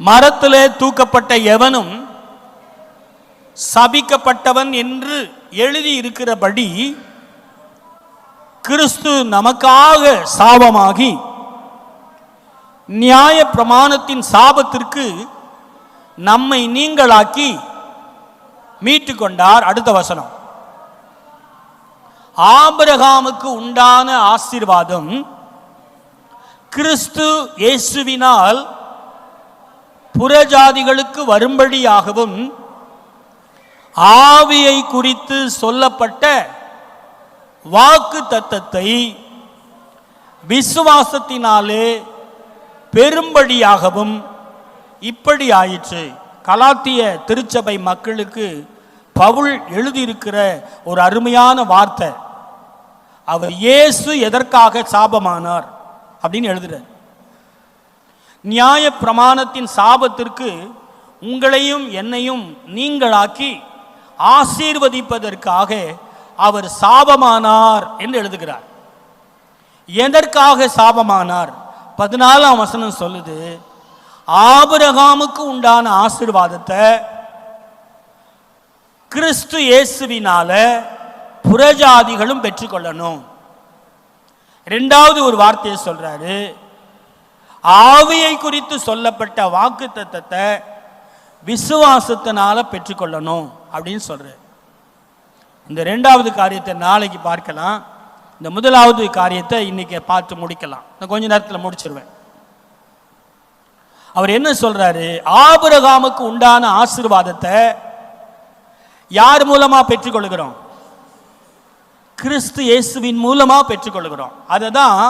மரத்திலே தூக்கப்பட்ட எவனும் சபிக்கப்பட்டவன் என்று எழுதி இருக்கிறபடி கிறிஸ்து நமக்காக சாபமாகி நியாய பிரமாணத்தின் சாபத்திற்கு நம்மை நீங்களாக்கி மீட்டு கொண்டார் அடுத்த வசனம். ஆபிரகாமுக்கு உண்டான ஆசீர்வாதம் கிறிஸ்து இயேசுவினால் புறஜாதிகளுக்கு வரும்படியாகவும் ஆவியை குறித்து சொல்லப்பட்ட வாக்கு தத்தத்தை விசுவாசத்தினாலே பெரும்படியாகவும் இப்படி ஆயிற்று. கலாத்திய திருச்சபை மக்களுக்கு பவுல் எழுதியிருக்கிற ஒரு அருமையான வார்த்தை. அவர் இயேசு எதற்காக சாபமானார்? அப்படின்னு எழுதுறார். நியாய பிரமாணத்தின் சாபத்திற்கு உங்களையும் என்னையும் நீங்களாக்கி ஆசீர்வதிப்பதற்காக அவர் சாபமானார் என்று எழுதுகிறார். எதற்காக சாபமானார்? பதினாலாம் வசனம் சொல்லுது ஆபரகாமுக்கு உண்டான ஆசீர்வாதத்தை கிறிஸ்து இயேசுவினால புறஜாதிகளும் பெற்றுக்கொள்ளணும். ரெண்டாவது ஒரு வார்த்தையை சொல்றாரு ஆவியை குறித்து சொல்லப்பட்ட வாக்கு தத்தத்தை விசுவாசத்தினால பெற்றுக்கொள்ளணும் அப்படின்னு சொல்கிறார் இந்த ரெண்டாவது காரியத்தை நாளைக்கு பார்க்கலாம். இந்த முதலாவது காரியத்தை இன்னைக்கு பார்த்து முடிக்கலாம். நான் கொஞ்ச நேரத்தில் முடிச்சிருவேன். அவர் என்ன சொல்றாரு? ஆபுரகாமுக்கு உண்டான ஆசீர்வாதத்தை யார் மூலமா பெற்றுக்கொள்கிறோம்? கிறிஸ்து இயேசுவின் மூலமா பெற்றுக்கொள்கிறோம். அதை தான்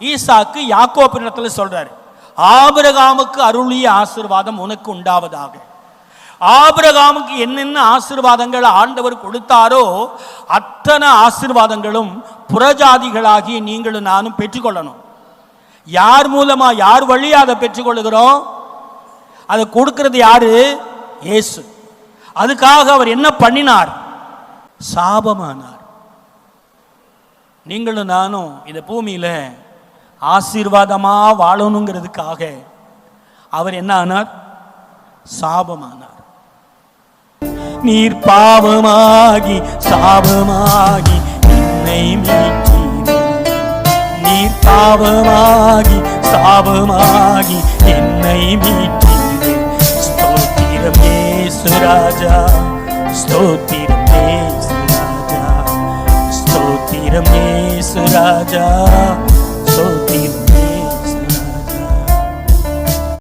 ஈசாக்கு யாக்கோப்பினத்தில் சொல்றாரு ஆபிரகாமுக்கு அருளிய ஆசீர்வாதம் உனக்கு உண்டாவதாக. ஆபிரகாமுக்கு என்னென்ன ஆசிர்வாதங்கள் ஆண்டவர் கொடுத்தாரோ அத்தனை ஆசீர்வாதங்களும் புறஜாதிகளாகிய நீங்களும் நானும் பெற்றுக்கொள்ளணும். யார் மூலமா யார் வழியாக அதை பெற்றுக்கொள்கிறோம் அதை கொடுக்கிறது யாரு? இயேசு. அதுக்காக அவர் என்ன பண்ணினார்? சாபமானார். நீங்களும் நானும் இந்த பூமியில ஆசீர்வாதமாக வாழணுங்கிறதுக்காக அவர் என்ன ஆனார்? சாபமானார். நீர் பாவமாகி சாபமாகி என்னை மீட்டீரே. நீர் பாவமாகி சாபமாகி என்னை மீட்டி ஸ்தோத்திரம் இயேசு ராஜா ஸ்தோத்திரம் சுராஜா ராஜா ஸ்தோத்திரம் ராஜா.